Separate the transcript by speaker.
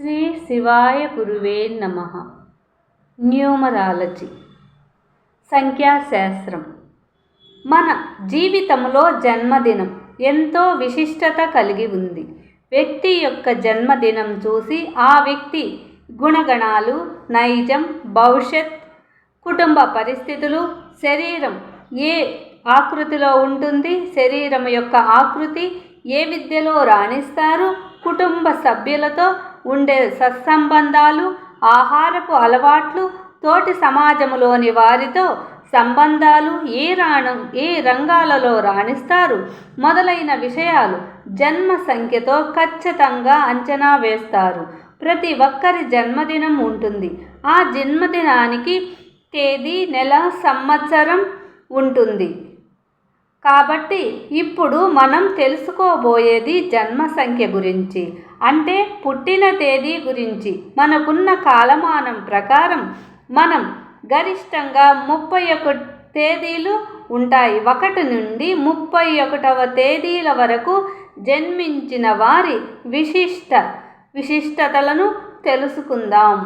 Speaker 1: శ్రీ శివాయ గురువే నమ. న్యూమరాలజీ. సంఖ్యాశాస్త్రం. మన జీవితంలో జన్మదినం ఎంతో విశిష్టత కలిగి ఉంది. వ్యక్తి యొక్క జన్మదినం చూసి ఆ వ్యక్తి గుణగణాలు నైజం భవిష్యత్ కుటుంబ పరిస్థితులు శరీరం ఏ ఆకృతిలో ఉంటుంది శరీరం యొక్క ఆకృతి ఏ విద్యలో రాణిస్తారు కుటుంబ సభ్యులతో ఉండే సత్సంబంధాలు ఆహారపు అలవాట్లు తోటి సమాజంలోని వారితో సంబంధాలు ఏ రాణం ఏ రంగాలలో రాణిస్తారు? మొదలైన విషయాలు జన్మ సంఖ్యతో ఖచ్చితంగా అంచనా వేస్తారు. ప్రతి ఒక్కరి జన్మదినం ఉంటుంది. ఆ జన్మదినానికి తేదీ నెల సంవత్సరం ఉంటుంది. కాబట్టి ఇప్పుడు మనం తెలుసుకోబోయేది జన్మ సంఖ్య గురించి అంటే పుట్టిన తేదీ గురించి. మనకున్న కాలమానం ప్రకారం మనం గరిష్టంగా ముప్పై ఒకటి తేదీలు ఉంటాయి. ఒకటి నుండి ముప్పై ఒకటవ తేదీల వరకు జన్మించిన వారి విశిష్ట విశిష్టతలను తెలుసుకుందాం.